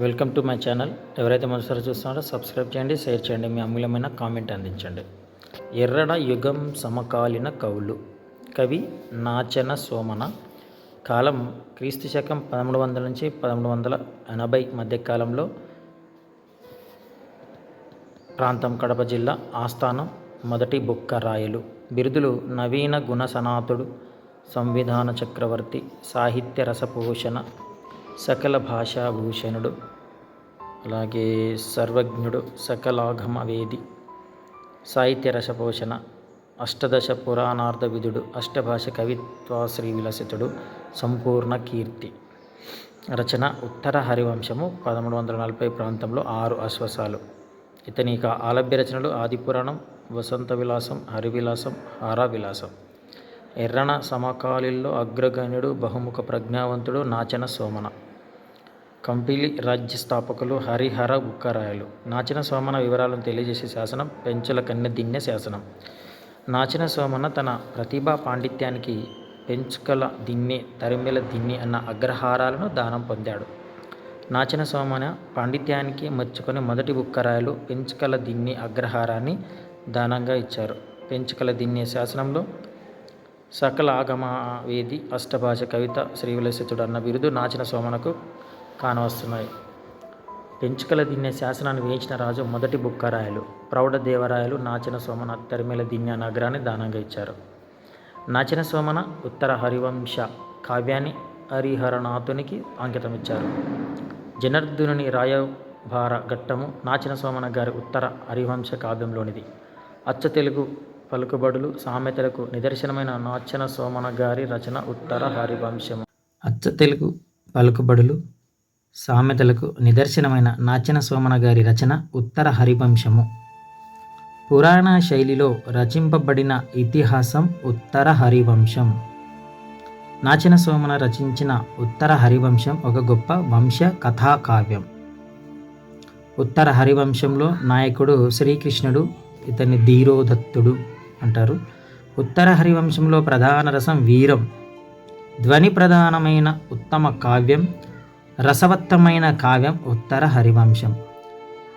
Welcome to my channel. ఎవరైతే మనసారి చూస్తున్నారో subscribe చేయండి షేర్ చేయండి మీ అమూల్యమైన కామెంట్ అందించండి. ఎర్రడ యుగం సమకాలీన కవులు. కవి నాచన సోమన. కాలం క్రీస్తు శకం పదమూడు వందల నుంచి పదమూడు వందల ఎనభై మధ్య కాలంలో ప్రాంతం కడప జిల్లా ఆస్థానం మొదటి బుక్క రాయలు. బిరుదులు నవీన గుణ సనాతుడు సంవిధాన చక్రవర్తి సాహిత్య రసపోషణ సకల భాషాభూషణుడు అలాగే సర్వజ్ఞుడు సకలాగమ వేది సాహిత్య రసపోషణ అష్టదశ పురాణార్థ విధుడు అష్టభాష కవిత్వాశ్రీ విలసితుడు సంపూర్ణ కీర్తి. రచన ఉత్తర హరివంశము పదమూడు వందల నలభై ప్రాంతంలో ఆరు అశ్వసాలు ఇతని యొక్క ఆలభ్య రచనలు ఆదిపురాణం వసంత విలాసం హరివిలాసం హారా విలాసం ఎర్రన సమకాలీల్లో అగ్రగణ్యుడు బహుముఖ ప్రజ్ఞావంతుడు నాచన సోమన. కంపిలి రాజ్య స్థాపకులు హరిహర బుక్కరాయలు నాచిన సోమన వివరాలను తెలియజేసే శాసనం పెంచుల కన్నె దిన్నె శాసనం. నాచిన సోమన తన ప్రతిభా పాండిత్యానికి పెంచుకల దిన్నె తరిమెల దిన్నె అన్న అగ్రహారాలను దానం పొందాడు. నాచిన సోమన పాండిత్యానికి మెచ్చుకొని మొదటి బుక్కరాయలు పెంచుకల దిన్నె అగ్రహారాన్ని దానంగా ఇచ్చారు. పెంచుకల దిన్నె శాసనంలో సకల ఆగమ వేది అష్టభాష కవిత శ్రీవిలసితుడు అన్న బిరుదు నాచిన సోమనకు కానవస్తున్నాయి. పెంచుకల దిన్నె శాసనాన్ని వేయించిన రాజు మొదటి బుక్కరాయలు. ప్రౌఢ దేవరాయలు నాచిన సోమన తరిమెల దిన్య నగరాన్ని దానంగా ఇచ్చారు. నాచిన సోమన ఉత్తర హరివంశ కావ్యాన్ని హరిహరనాథునికి అంకితం ఇచ్చారు. జనార్దునుని రాయభార ఘట్టము నాచిన సోమన గారి ఉత్తర హరివంశ కావ్యంలోనిది. అచ్చ తెలుగు పలుకుబడులు సామెతలకు నిదర్శనమైన నాచన సోమన గారి రచన ఉత్తర హరివంశము. అచ్చ తెలుగు పలుకుబడులు సామెతలకు నిదర్శనమైన నాచన సోమన గారి రచన ఉత్తర హరివంశము. పురాణ శైలిలో రచింపబడిన ఇతిహాసం ఉత్తర హరివంశం. నాచన సోమన రచించిన ఉత్తర హరివంశం ఒక గొప్ప వంశ కథాకావ్యం. ఉత్తర హరివంశంలో నాయకుడు శ్రీకృష్ణుడు ఇతని ధీరోదత్తుడు అంటారు. ఉత్తర హరివంశంలో ప్రధాన రసం వీరం. ధ్వని ప్రధానమైన ఉత్తమ కావ్యం. రసవత్తమైన కావ్యం ఉత్తర హరివంశం.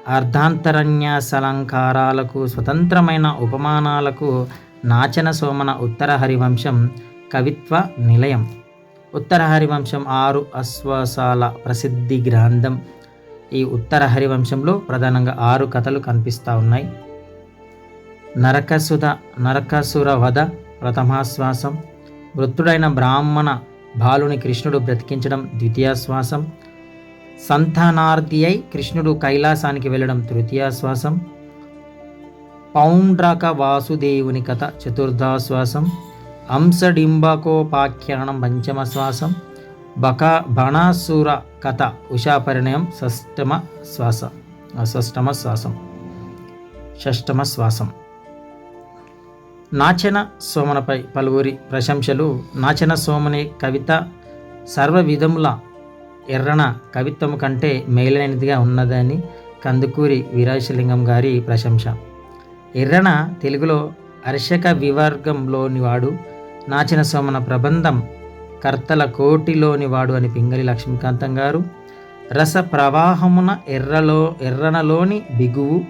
అర్ధాంతరన్యాసలంకారాలకు స్వతంత్రమైన ఉపమానాలకు నాచన సోమన ఉత్తర హరివంశం కవిత్వ నిలయం. ఉత్తర హరివంశం ఆరు అశ్వాసాల ప్రసిద్ధి గ్రంథం. ఈ ఉత్తర హరివంశంలో ప్రధానంగా ఆరు కథలు కనిపిస్తూ ఉన్నాయి. నరకసుధ నరకసుర వధ ప్రథమాశ్వాసం మృతుడైన బ్రాహ్మణ బాలుని కృష్ణుడు బ్రతికించడం ద్వితీయాశ్వాసం. సంతానార్థి అయి కృష్ణుడు కైలాసానికి వెళ్ళడం తృతీయాశ్వాసం. పౌండ్రక వాసుదేవుని కథ చతుర్థాశ్వాసం అంశడింబకోపాఖ్యానం పంచమ శ్వాసం బక బణాసుర కథ ఉషాపరిణయం షష్టమ శ్వాస షష్టమ శ్వాసం. షష్టమ శ్వాసం. నాచన సోమనపై పలువురి ప్రశంసలు. నాచన సోమని కవిత సర్వ విధముల ఎర్రన కవిత్వము కంటే మేలైనదిగా ఉన్నదని కందుకూరి వీరాశలింగం గారి ప్రశంస. ఎర్రన తెలుగులో అర్షక వివర్గంలోని వాడు నాచిన సోమన ప్రబంధం కర్తల కోటిలోని వాడు అని పింగళి లక్ష్మీకాంతం గారు. రస ప్రవాహమున ఎర్రలో ఎర్రనలోని బిగువు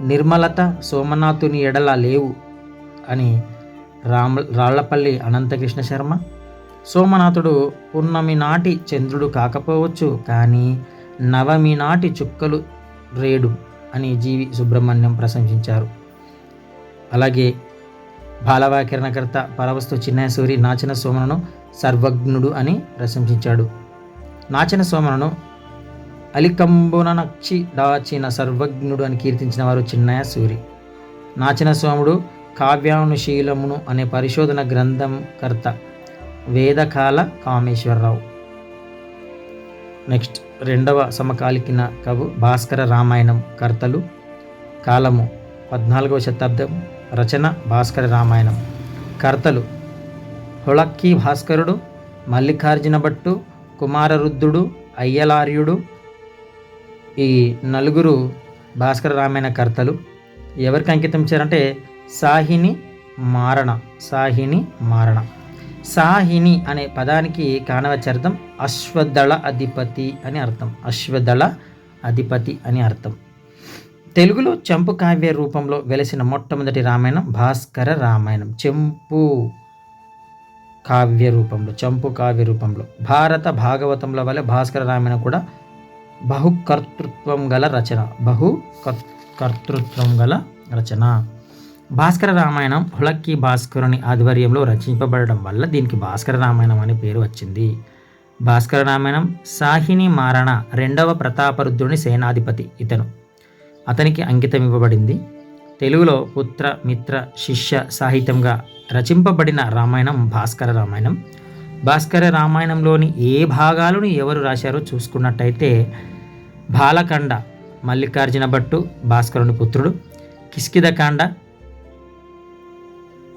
నిర్మలత సోమనాథుని ఎడల లేవు అని రామ రాళ్ళపల్లి అనంతకృష్ణ శర్మ సోమనాథుడు పున్నమి నాటి చంద్రుడు కాకపోవచ్చు కానీ నవమి నాటి చుక్కలు రేడు అని జీవి సుబ్రహ్మణ్యం ప్రశంసించారు. అలాగే బాలవాకిరణకర్త పరవస్తు చిన్నసూరి నాచన సోమనను సర్వజ్ఞుడు అని ప్రశంసించాడు. నాచన సోమనను అలికంబున నక్షి దాచిన సర్వజ్ఞుడు అని కీర్తించిన వారు చిన్నయ సూరి నాచన సోముడు కావ్యానుశీలమును అనే పరిశోధన గ్రంథం కర్త వేదకాల కామేశ్వరరావు. నెక్స్ట్ రెండవ సమకాలికిన కవు భాస్కర రామాయణం కర్తలు కాలము పద్నాలుగవ శతాబ్దం రచన భాస్కర రామాయణం. కర్తలు హుళక్కి భాస్కరుడు మల్లికార్జున భట్టు కుమారరుద్రుడు అయ్యలార్యుడు ఈ నలుగురు భాస్కర రామాయణ కర్తలు. ఎవరికి అంకితం ఇచ్చారంటే సాహిని మారణ సాహిని మారణ. సాహిని అనే పదానికి కానవచర్థం అశ్వదళ అధిపతి అని అర్థం. అశ్వదళ అధిపతి అని అర్థం. తెలుగులో చెంపు కావ్య రూపంలో వెలిసిన మొట్టమొదటి రామాయణం భాస్కర రామాయణం. చెంపు కావ్య రూపంలో చంపు కావ్య రూపంలో. భారత భాగవతంలో వలె భాస్కర రామాయణం కూడా బహుకర్తృత్వం గల రచన. బహు కర్తృత్వం గల రచన. భాస్కర రామాయణం హుళక్కి భాస్కరుని ఆధ్వర్యంలో రచింపబడడం వల్ల దీనికి భాస్కర రామాయణం అనే పేరు వచ్చింది. భాస్కర రామాయణం సాహిని మారణ రెండవ ప్రతాపరుద్రుని సేనాధిపతి ఇతను. అతనికి అంకితం ఇవ్వబడింది. తెలుగులో పుత్ర మిత్ర శిష్య సాహిత్యంగా రచింపబడిన రామాయణం భాస్కర రామాయణం. భాస్కర రామాయణంలోని ఏ భాగాలను ఎవరు రాశారో చూసుకున్నట్టయితే బాలకండ మల్లికార్జున భట్టు భాస్కరుని పుత్రుడు కిష్కిదకాండ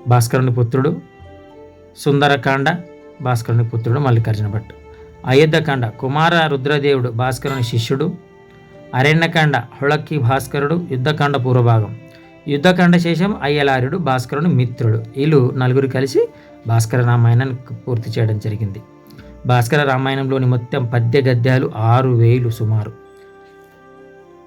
భాస్కరుని పుత్రుడు సుందరకాండ భాస్కరుని పుత్రుడు మల్లికార్జున భట్. అయోధ్యకాండ కుమార రుద్రదేవుడు భాస్కరుని శిష్యుడు అరణ్యకాండ హుళక్కి భాస్కరుడు యుద్ధకాండ పూర్వభాగం. యుద్ధకాండ శేషం అయ్యలారుడు భాస్కరుని మిత్రుడు. వీళ్ళు నలుగురు కలిసి భాస్కర రామాయణాన్ని పూర్తి చేయడం జరిగింది. భాస్కర రామాయణంలోని మొత్తం పద్య గద్యాలు ఆరు వేలు సుమారు.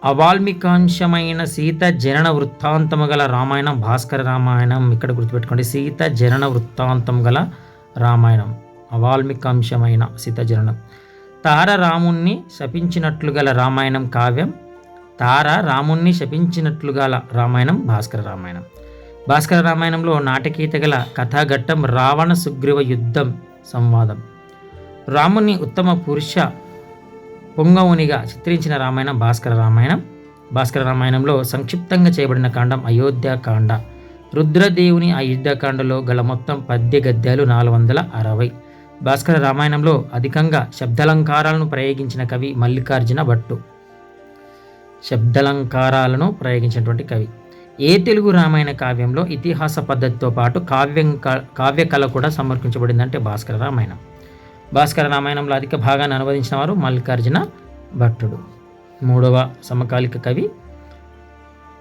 అవాల్మికాంశమైన సీత జనన వృత్తాంతము గల రామాయణం భాస్కర రామాయణం ఇక్కడ గుర్తుపెట్టుకోండి. సీత జనన వృత్తాంతం గల రామాయణం అవాల్మికాంశమైన సీత జననం. తార రాముణ్ణి శపించినట్లు గల రామాయణం కావ్యం తార రాముణ్ణి శపించినట్లు గల రామాయణం భాస్కర రామాయణం. భాస్కర రామాయణంలో నాటకీయత గల కథాఘట్టం రావణ సుగ్రీవ యుద్ధం సంవాదం. రాముని ఉత్తమ పురుష పొంగవునిగా చిత్రించిన రామాయణం భాస్కర రామాయణం. భాస్కర రామాయణంలో సంక్షిప్తంగా చేయబడిన కాండం అయోధ్యాకాండ రుద్రదేవుని ఆ యుద్ధకాండలో గల మొత్తం పద్య గద్యాలు నాలుగు వందల అరవై. భాస్కర రామాయణంలో అధికంగా శబ్దాలంకారాలను ప్రయోగించిన కవి మల్లికార్జున భట్టు. శబ్దాలంకారాలను ప్రయోగించినటువంటి కవి. ఏ తెలుగు రామాయణ కావ్యంలో ఇతిహాస పద్ధతితో పాటు కావ్యం క- కావ్యకళ కూడా సమర్పించబడిందంటే భాస్కర రామాయణం. భాస్కర రామాయణంలో అధిక భాగాన్ని అనువదించిన వారు మల్లికార్జున భట్టుడు. మూడవ సమకాలిక కవి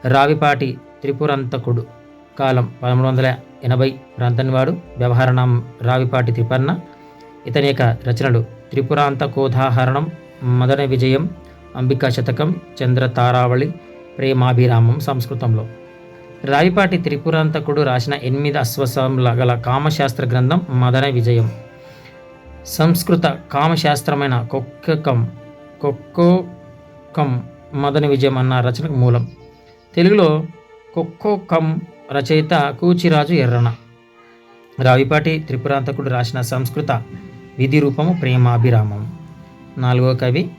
రావిపాటి త్రిపురంతకుడు. కాలం పదమూడు వందల ఎనభై ప్రాంతాన్ని వాడు. వ్యవహారనామం రావిపాటి త్రిపర్ణ. ఇతని యొక్క రచనలు త్రిపురాంతకోదాహరణం మదన విజయం అంబికా శతకం చంద్ర తారావళి ప్రేమాభిరామం సంస్కృతంలో. రావిపాటి త్రిపురాంతకుడు రాసిన ఎనిమిది అశ్వసంల గల కామశాస్త్ర గ్రంథం మదన విజయం. సంస్కృత కామశాస్త్రమైన కొక్కకం కొక్కోకం మదన విజయం అన్న రచనకు మూలం. తెలుగులో కొక్కోకం రచయిత కూచిరాజు ఎర్రన. రావిపాటి త్రిపురాంతకుడు రాసిన సంస్కృత విధి రూపము ప్రేమాభిరామం. నాలుగో కవి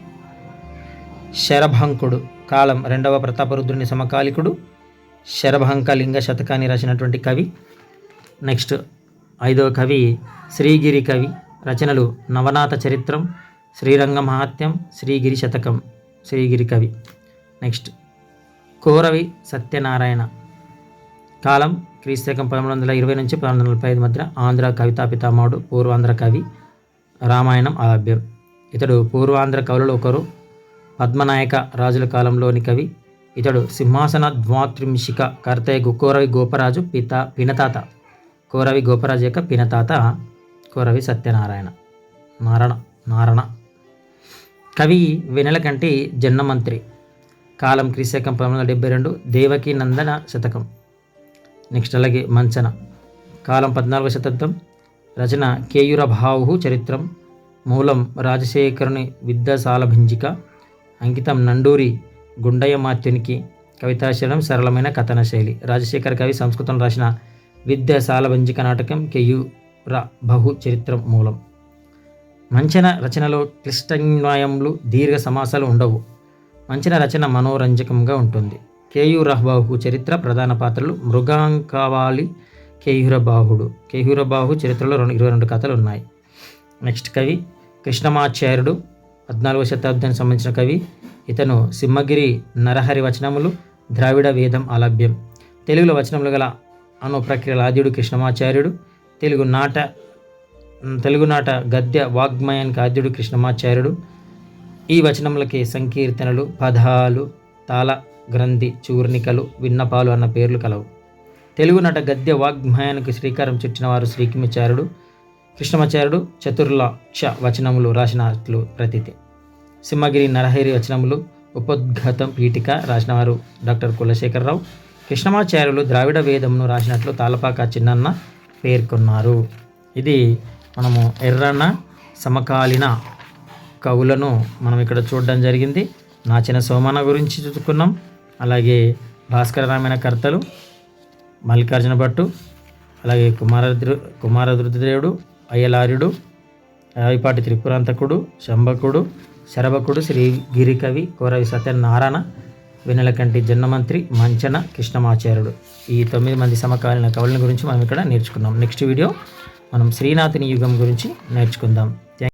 శరభంకుడు. కాలం రెండవ ప్రతాపరుద్రుని సమకాలికుడు. శరభంక లింగ శతకాన్ని రాసినటువంటి కవి. నెక్స్ట్ ఐదవ కవి శ్రీగిరి కవి. రచనలు నవనాథ చరిత్రం శ్రీరంగ మహాత్యం శ్రీగిరి శతకం శ్రీగిరి కవి నెక్స్ట్ కోరవి సత్యనారాయణ. కాలం క్రీస్తకం పదమూడు వందల ఇరవై నుంచి పదమూడు వందల నలభై ఐదు మధ్య ఆంధ్ర కవితా పితామహుడు పూర్వాంధ్ర కవి రామాయణం ఆలభ్యం. ఇతడు పూర్వాంధ్ర కవులలో ఒకరు పద్మనాయక రాజుల కాలంలోని కవి. ఇతడు సింహాసన ద్వాత్రింశిక కర్తయ్య కోరవి గోపరాజు పిత పినతాత. కోరవి గోపరాజు యొక్క పినతాత. కోరవి సత్యనారాయణ. నారణ నారణ. కవి వెనెలకంటి జన్నమంత్రి కాలం క్రీశకం పంతొమ్మిది వందల డెబ్బై రెండు దేవకి నందన శతకం. నెక్స్ట్ అలాగే మంచన. కాలం పద్నాలుగవ శతాబ్దం రచన కేయుర భావు చరిత్రం. మూలం రాజశేఖరుని విద్యాసాలభింజిక. అంకితం నండూరి గుండయ్యమాత్యునికి కవితాశీలం సరళమైన కథన శైలి రాజశేఖర కవి సంస్కృతం రాసిన విద్యాసాలభంజిక నాటకం ర బహు చరిత్రం మూలం. మంచన రచనలో క్లిష్టన్వయములు దీర్ఘ సమాసాలు ఉండవు. మంచిన రచన మనోరంజకంగా ఉంటుంది. కేయూరబాహు చరిత్ర ప్రధాన పాత్రలు మృగాంకావాలి కేయూరబాహుడు కేయూరబాహు చరిత్రలో రెండు ఇరవై రెండు కథలు ఉన్నాయి. నెక్స్ట్ కవి కృష్ణమాచార్యుడు పద్నాలుగవ శతాబ్దానికి సంబంధించిన కవి ఇతను సింహగిరి నరహరి వచనములు ద్రావిడ వేదం అలభ్యం తెలుగులో వచనములు గల అను ప్రక్రియల ఆద్యుడు కృష్ణమాచార్యుడు. తెలుగు నాట తెలుగు నాట గద్య వాగ్మయానికి ఆద్యుడు కృష్ణమాచార్యుడు. ఈ వచనములకి సంకీర్తనలు పదాలు తాళ గ్రంథి చూర్ణికలు విన్నపాలు అన్న పేర్లు కలవు. తెలుగునట గద్య వాగ్మయానికి శ్రీకారం చుట్టిన వారు శ్రీకిమిచారుడు కృష్ణమాచార్యుడు చతుర్లక్ష వచనములు రాసినట్లు ప్రతీతి. సింహగిరి నరహరి వచనములు ఉపోద్ఘాతం పీఠిక రాసినవారు డాక్టర్ కులశేఖరరావు. కృష్ణమాచార్యులు ద్రావిడ వేదమును రాసినట్లు తాలపాక చిన్నన్న పేర్కొన్నారు. ఇది మనము ఎర్రన్న సమకాలీన కవులను మనం ఇక్కడ చూడడం జరిగింది. నాచిన సోమన గురించి చూసుకున్నాం అలాగే భాస్కర రామాయణ కర్తలు మల్లికార్జున భట్టు అలాగే కుమారద్రు కుమారరుద్రదేవుడు అయ్యలార్యుడు రావిపాటి త్రిపురాంతకుడు శంభకుడు శరభకుడు శ్రీ గిరికవి కోరవి సత్యనారాయణ వెన్నెలకంటి జన్మమంత్రి మంచన కృష్ణమాచార్యుడు. ఈ తొమ్మిది మంది సమకాలీన కవుల గురించి మనం ఇక్కడ నేర్చుకున్నాం. నెక్స్ట్ వీడియో మనం శ్రీనాథుని యుగం గురించి నేర్చుకుందాం.